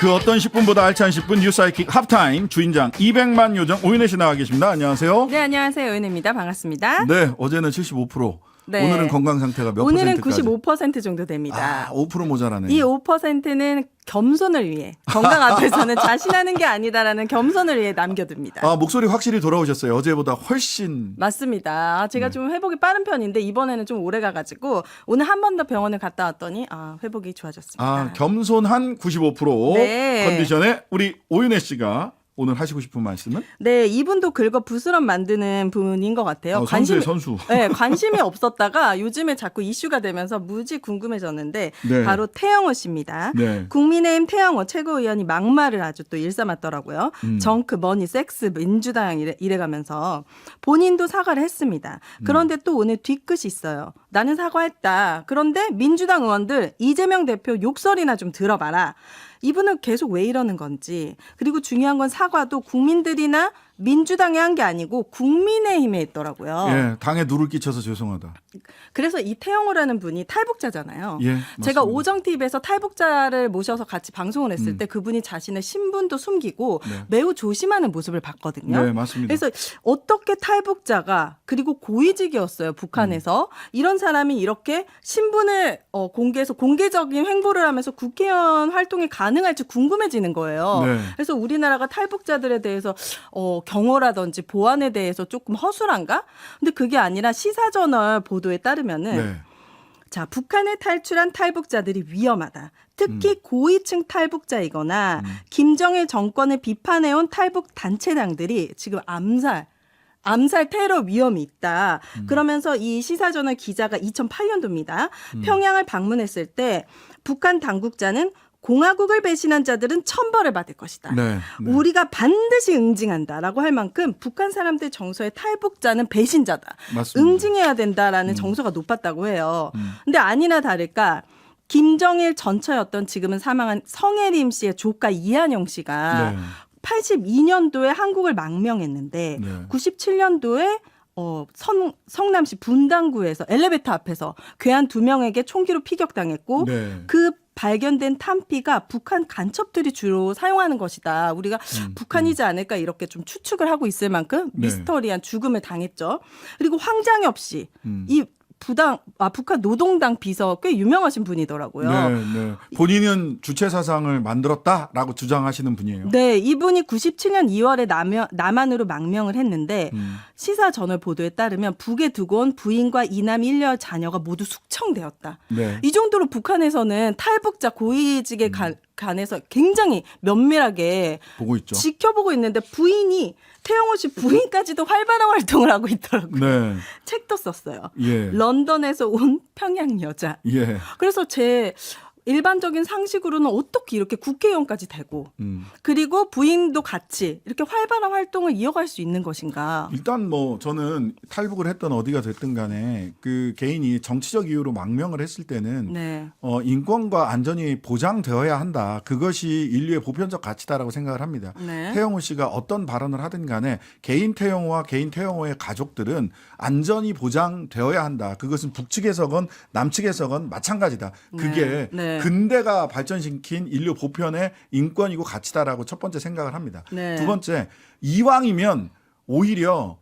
그 어떤 10분보다 알찬 10분 뉴사이킥 합타임 주인장 200만 요정 오윤혜 씨 나와 계십니다. 안녕하세요. 네, 안녕하세요. 은혜입니다. 반갑습니다. 네, 어제는 75%. 네. 오늘은 건강 상태가 몇 오늘은 퍼센트까지? 95% 정도 됩니다. 아, 5% 모자라네. 이 5%는 겸손을 위해 건강 앞에서는 자신하는 게 아니다라는 겸손을 위해 남겨둡니다. 아, 목소리 확실히 돌아오셨어요. 어제보다 훨씬 맞습니다. 제가 네. 좀 회복이 빠른 편인데 이번에는 좀 오래 가가지고 오늘 한 번 더 병원을 갔다 왔더니 아 회복이 좋아졌습니다. 아, 겸손한 95% 네. 컨디션에 우리 오윤혜 씨가 오늘 하시고 싶은 말씀은 네, 이분도 긁어 부스럼 만드는 분인 것 같아요. 어, 선수의 선수. 네, 관심이 없었다가 요즘에 자꾸 이슈가 되면서 무지 궁금해졌는데 네. 바로 태영호 씨입니다. 네. 국민의힘 태영호 최고위원이 막말을 아주 또 일삼았더라고요. 음. 정크, 머니, 섹스, 민주당 이래, 이래가면서 본인도 사과를 했습니다. 그런데 또 오늘 뒤끝이 있어요. 나는 사과했다. 그런데 민주당 의원들 이재명 대표 욕설이나 좀 들어봐라. 이분은 계속 왜 이러는 건지 그리고 중요한 건 사과도 국민들이나 민주당이 한게 아니고 국민의힘에 있더라고요. 예, 당에 누를 끼쳐서 죄송하다. 그래서 이 태영호라는 분이 탈북자잖아요. 예, 제가 맞습니다. 오정 TV에서 탈북자를 모셔서 같이 방송을 했을 때 그분이 자신의 신분도 숨기고 음. 네. 매우 조심하는 모습을 봤거든요. 네, 맞습니다. 그래서 어떻게 탈북자가 그리고 고위직이었어요 북한에서 음. 이런 사람이 이렇게 신분을 어, 공개해서 공개적인 행보를 하면서 국회의원 활동이 가능할지 궁금해지는 거예요. 네. 그래서 우리나라가 탈북자들에 대해서 어, 경호라든지 보안에 대해서 조금 허술한가? 근데 그게 아니라 시사저널 보도에 따르면은 네. 자, 북한에 탈출한 탈북자들이 위험하다. 특히 고위층 탈북자이거나 김정일 정권을 비판해온 탈북 단체장들이 지금 암살, 암살 테러 위험이 있다. 그러면서 이 시사저널 기자가 2008년도입니다. 평양을 방문했을 때 북한 당국자는 공화국을 배신한 자들은 천벌을 받을 것이다. 네. 네. 우리가 반드시 응징한다라고 할 만큼 북한 사람들 정서의 탈북자는 배신자다. 맞습니다. 음. 응징해야 된다라는 정서가 높았다고 해요. 근데 아니나 다를까 김정일 전처였던 지금은 사망한 성혜림 씨의 조카 이한영 씨가 네. 82년도에 한국을 망명했는데 네. 97년도에 어, 성, 성남시 분당구에서 엘리베이터 앞에서 괴한 두 명에게 총기로 피격당했고 네. 그 발견된 탄피가 북한 간첩들이 주로 사용하는 것이다. 우리가 북한이지 않을까 이렇게 좀 추측을 하고 있을 만큼 음, 네. 미스터리한 죽음을 당했죠. 그리고 황장엽 씨, 음. 이 부당 아 북한 노동당 비서 꽤 유명하신 분이더라고요. 네, 네. 본인은 주체 사상을 만들었다라고 주장하시는 분이에요. 네, 이분이 97년 2월에 남해, 남한으로 망명을 했는데 음. 시사 저널 보도에 따르면 북에 두고 온 부인과 이남 1녀 자녀가 모두 숙청되었다. 네. 이 정도로 북한에서는 탈북자 고위직에 음. 관, 관해서 굉장히 면밀하게 보고 있죠. 지켜보고 있는데 부인이 태영호 씨 부인까지도 활발한 활동을 하고 있더라고요. 네. 책도 썼어요. 예. 런던에서 온 평양 여자. 예. 그래서 제 일반적인 상식으로는 어떻게 이렇게 국회의원까지 되고 음. 그리고 부인도 같이 이렇게 활발한 활동을 이어갈 수 있는 것인가? 일단 뭐 저는 탈북을 했던 어디가 됐든 간에 그 개인이 정치적 이유로 망명을 했을 때는 네. 어, 인권과 안전이 보장되어야 한다. 그것이 인류의 보편적 가치다라고 생각을 합니다. 네. 태영호 씨가 어떤 발언을 하든 간에 개인 태영호와 개인 태영호의 가족들은 안전이 보장되어야 한다. 그것은 북측에서건 남측에서건 마찬가지다. 그게 네. 네. 근대가 발전시킨 인류 보편의 인권이고 가치다라고 첫 번째 생각을 합니다. 네. 두 번째 이왕이면 오히려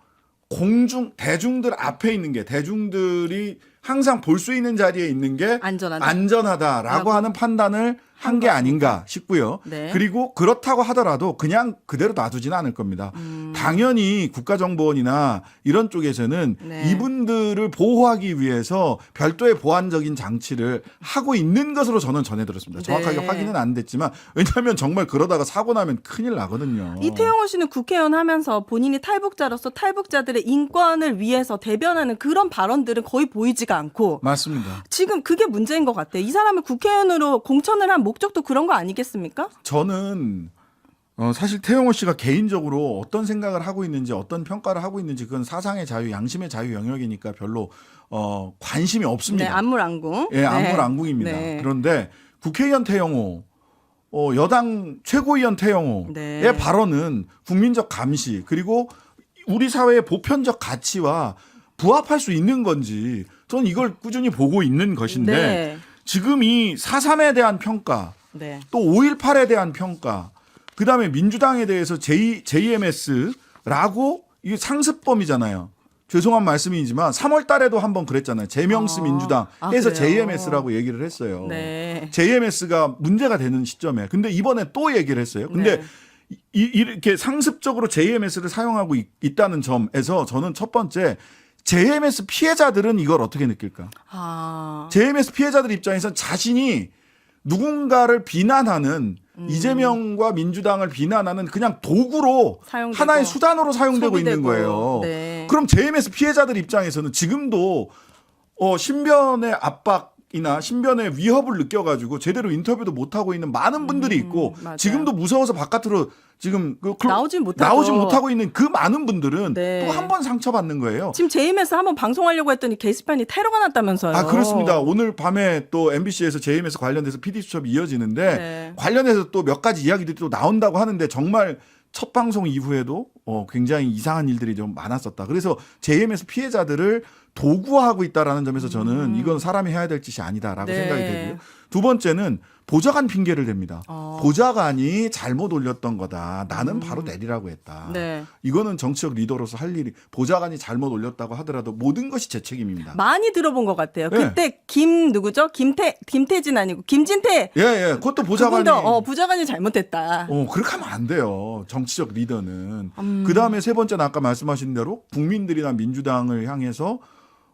공중 대중들 앞에 있는 게 대중들이 항상 볼 수 있는 자리에 있는 게 안전하다. 라고 하는 판단을 한 게 아닌가 싶고요. 네. 그리고 그렇다고 하더라도 그냥 그대로 놔두지는 않을 겁니다. 당연히 국가정보원이나 이런 쪽에서는 네. 이분들을 보호하기 위해서 별도의 보안적인 장치를 하고 있는 것으로 저는 전해 들었습니다. 정확하게 네. 확인은 안 됐지만 왜냐하면 정말 그러다가 사고 나면 큰일 나거든요. 이태영호 씨는 국회의원 하면서 본인이 탈북자로서 탈북자들의 인권을 위해서 대변하는 그런 발언들은 거의 보이지가 않고 맞습니다. 지금 그게 문제인 것 같아요. 이 사람을 국회의원으로 공천을 한 목적도 그런 거 아니겠습니까? 저는 어, 사실 태영호 씨가 개인적으로 어떤 생각을 하고 있는지 어떤 평가를 하고 있는지 그건 사상의 자유, 양심의 자유 영역이니까 별로 어, 관심이 네, 없습니다. 안물안궁. 예, 안물안궁입니다. 네. 그런데 국회의원 태영호, 어, 여당 최고위원 태영호의 네. 발언은 국민적 감시 그리고 우리 사회의 보편적 가치와 부합할 수 있는 건지 저는 이걸 꾸준히 보고 있는 것인데 네. 지금 이 사삼에 대한 평가 네. 또 5.18에 대한 평가, 그 다음에 민주당에 대해서 J, JMS라고 이게 상습범이잖아요. 죄송한 말씀이지만 3월 달에도 한번 그랬잖아요. 재명스 아, 민주당 아, 해서 그래요? JMS라고 얘기를 했어요. 네. JMS가 문제가 되는 시점에. 근데 이번에 또 얘기를 했어요. 근데 네. 이, 이렇게 상습적으로 JMS를 사용하고 있, 있다는 점에서 저는 첫 번째 JMS 피해자들은 이걸 어떻게 느낄까? 아. JMS 피해자들 입장에선 자신이 누군가를 비난하는 이재명과 민주당을 비난하는 그냥 도구로 사용되고 하나의 수단으로 사용되고 있는 소비되고. 거예요. 네. 그럼 JMS 피해자들 입장에서는 지금도 어 신변의 압박 이나 신변의 위협을 느껴가지고 제대로 인터뷰도 못 하고 있는 많은 분들이 있고 음. 지금도 무서워서 바깥으로 지금 그 클럽- 나오진 못하죠. 나오지 못하고 있는 그 많은 분들은 네. 또 한 번 상처받는 거예요. 지금 JMS 한번 방송하려고 했더니 게시판이 테러가 났다면서요. 아 그렇습니다. 오늘 밤에 또 MBC에서 JMS 관련돼서 PD 수첩이 이어지는데 네. 관련해서 또 몇 가지 이야기들이 또 나온다고 하는데 정말 첫 방송 이후에도 어, 굉장히 이상한 일들이 좀 많았었다. 그래서 JMS 피해자들을 도구화하고 있다라는 점에서 저는 이건 사람이 해야 될 짓이 아니다라고 음. 네. 생각이 되고요. 두 번째는 보좌관 핑계를 댑니다. 어. 보좌관이 잘못 올렸던 거다. 나는 바로 내리라고 했다. 음. 네. 이거는 정치적 리더로서 할 일이 보좌관이 잘못 올렸다고 하더라도 모든 것이 제 책임입니다. 많이 들어본 것 같아요. 네. 그때 김 누구죠? 김태 김태진 아니고 김진태 예, 예. 그것도 보좌관이 어, 부자관이 잘못했다. 어, 그렇게 하면 안 돼요. 정치적 리더는. 음. 그 다음에 세 번째는 아까 말씀하신 대로 국민들이나 민주당을 향해서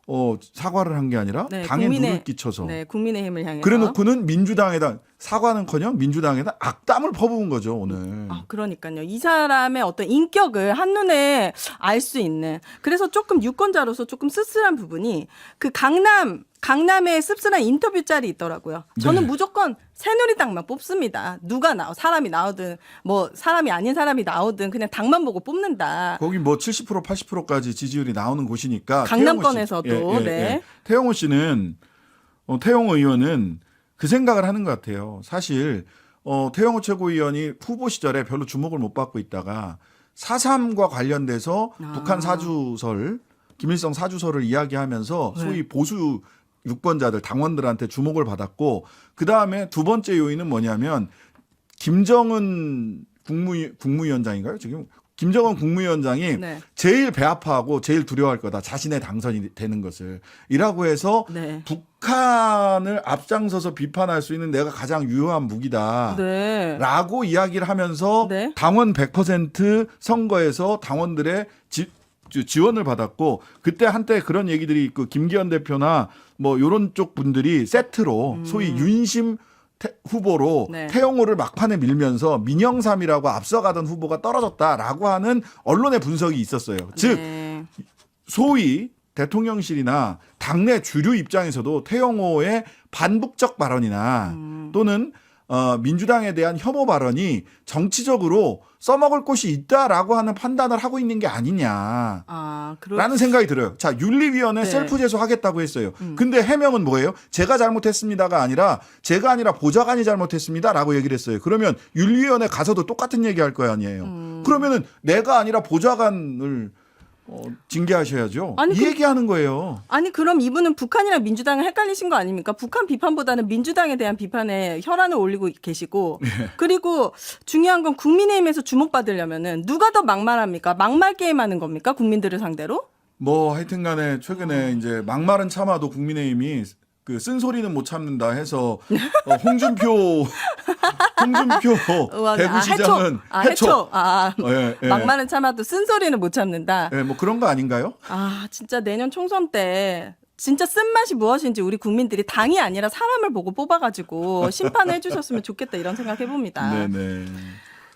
어, 사과를 한 게 아니라 네, 당에 국민의- 누를 끼쳐서. 네, 국민의힘을 향해서. 그래 놓고는 민주당에다 사과는커녕 민주당에다 악담을 퍼부은 거죠, 오늘. 아, 그러니까요. 이 사람의 어떤 인격을 한눈에 알 수 있는. 그래서 조금 유권자로서 조금 씁쓸한 부분이 그 강남, 강남의 씁쓸한 인터뷰 짤이 있더라고요. 저는 네. 무조건 새누리당만 뽑습니다. 누가 나오, 사람이 나오든, 뭐, 사람이 아닌 사람이 나오든 그냥 당만 보고 뽑는다. 거기 뭐 70% 80%까지 지지율이 나오는 곳이니까 강남권에서도, 태영호 씨, 네. 태영호 씨는 어, 태영호 의원은 그 생각을 하는 것 같아요. 사실 어, 태영호 최고위원이 후보 시절에 별로 주목을 못 받고 있다가 4.3과 관련돼서 아. 북한 사주설, 김일성 사주설을 이야기하면서 네. 소위 보수 유권자들 당원들한테 주목을 받았고 그 다음에 두 번째 요인은 뭐냐면 김정은 국무 국무위원장인가요? 지금 김정은 국무위원장이 네. 제일 배 아파하고 제일 두려워할 거다. 자신의 당선이 되는 것을. 이라고 해서 네. 북한을 앞장서서 비판할 수 있는 내가 가장 유효한 무기다. 네. 라고 이야기를 하면서 네. 당원 100% 선거에서 당원들의 지, 지- 지원을 받았고 그때 한때 그런 얘기들이 그 김기현 대표나 뭐 요런 쪽 분들이 세트로 소위 윤심 태- 후보로 음. 네. 태영호를 막판에 밀면서 민영삼이라고 앞서가던 후보가 떨어졌다라고 하는 언론의 분석이 있었어요. 즉 네. 소위 대통령실이나 당내 주류 입장에서도 태영호의 반북적 발언이나 음. 또는 어, 민주당에 대한 혐오 발언이 정치적으로 써먹을 곳이 있다라고 하는 판단을 하고 있는 게 아니냐. 아, 라는 생각이 들어요. 자, 윤리위원회 네. 음. 셀프 제소하겠다고 했어요. 근데 해명은 뭐예요? 제가 잘못했습니다가 아니라 제가 아니라 보좌관이 잘못했습니다라고 얘기를 했어요. 그러면 윤리위원회 가서도 똑같은 얘기 할 거 아니에요. 음. 그러면은 내가 아니라 보좌관을 어, 징계하셔야죠. 아니, 이 그- 얘기하는 거예요. 아니 그럼 이분은 북한이랑 민주당을 헷갈리신 거 아닙니까? 북한 비판보다는 민주당에 대한 비판에 혈안을 올리고 계시고 예. 그리고 중요한 건 국민의힘에서 주목받으려면은 누가 더 막말합니까? 막말 게임하는 겁니까? 국민들을 상대로? 뭐 하여튼간에 최근에 이제 막말은 참아도 국민의힘이 그 쓴소리는 못 참는다 해서 어, 홍준표 홍준표 의원, 대구시장은 아, 해초. 아, 해초. 아, 예, 예. 막말은 참아도 쓴소리는 못 참는다. 예, 뭐 그런 거 아닌가요? 아, 진짜 내년 총선 때 진짜 쓴맛이 무엇인지 우리 국민들이 당이 아니라 사람을 보고 뽑아가지고 심판을 해주셨으면 좋겠다 이런 생각 해봅니다. 네네.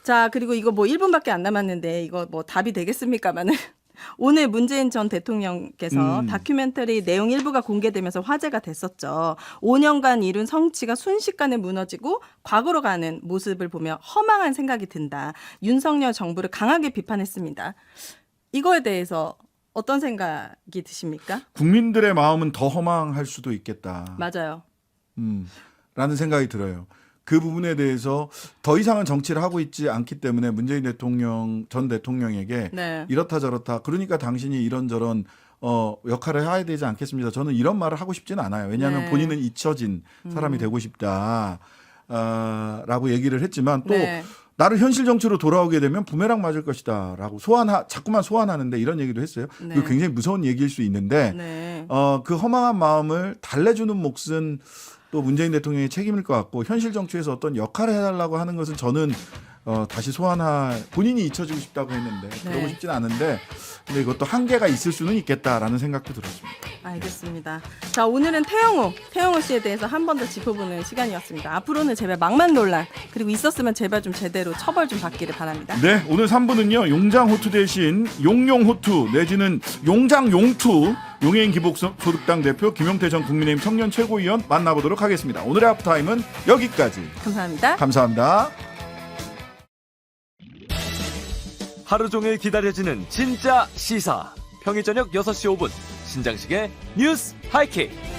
자, 그리고 이거 뭐 1분밖에 안 남았는데 이거 뭐 답이 되겠습니까만은 오늘 문재인 전 대통령께서 음. 다큐멘터리 내용 일부가 공개되면서 화제가 됐었죠. 5년간 이룬 성취가 순식간에 무너지고 과거로 가는 모습을 보며 허망한 생각이 든다. 윤석열 정부를 강하게 비판했습니다. 이거에 대해서 어떤 생각이 드십니까? 국민들의 마음은 더 허망할 수도 있겠다. 맞아요. 음, 라는 생각이 들어요. 그 부분에 대해서 더 이상은 정치를 하고 있지 않기 때문에 문재인 대통령 전 대통령에게 네. 이렇다 저렇다 그러니까 당신이 이런저런 어 역할을 해야 되지 않겠습니다. 저는 이런 말을 하고 싶지는 않아요. 왜냐하면 네. 음. 본인은 잊혀진 사람이 되고 싶다. 아, 라고 얘기를 했지만 또 네. 나를 현실 정치로 돌아오게 되면 부메랑 맞을 것이다라고 소환하 자꾸만 소환하는데 이런 얘기도 했어요. 네. 그 굉장히 무서운 얘기일 수 있는데 네. 어, 그 허망한 마음을 달래주는 몫은 또 문재인 대통령의 책임일 것 같고 현실 정치에서 어떤 역할을 해달라고 하는 것은 저는 어, 다시 소환할 본인이 잊혀지고 싶다고 했는데 그러고 네. 싶진 않은데 근데 이것도 한계가 있을 수는 있겠다라는 생각도 들었습니다. 알겠습니다. 자, 오늘은 태영호, 태영호 씨에 대해서 한 번 더 짚어보는 시간이었습니다. 앞으로는 제발 망만 논란, 그리고 있었으면 제발 좀 제대로 처벌 좀 받기를 바랍니다. 네, 오늘 3부는요. 용장 호투 대신 용용 호투 내지는 용장 용투 용해인 기복소득당 대표 김용태 전 국민의힘 청년 최고위원 만나보도록 하겠습니다. 오늘의 하프타임은 여기까지. 감사합니다. 감사합니다. 하루 종일 기다려지는 진짜 시사. 평일 저녁 6시 5분 신장식의 뉴스 하이킥.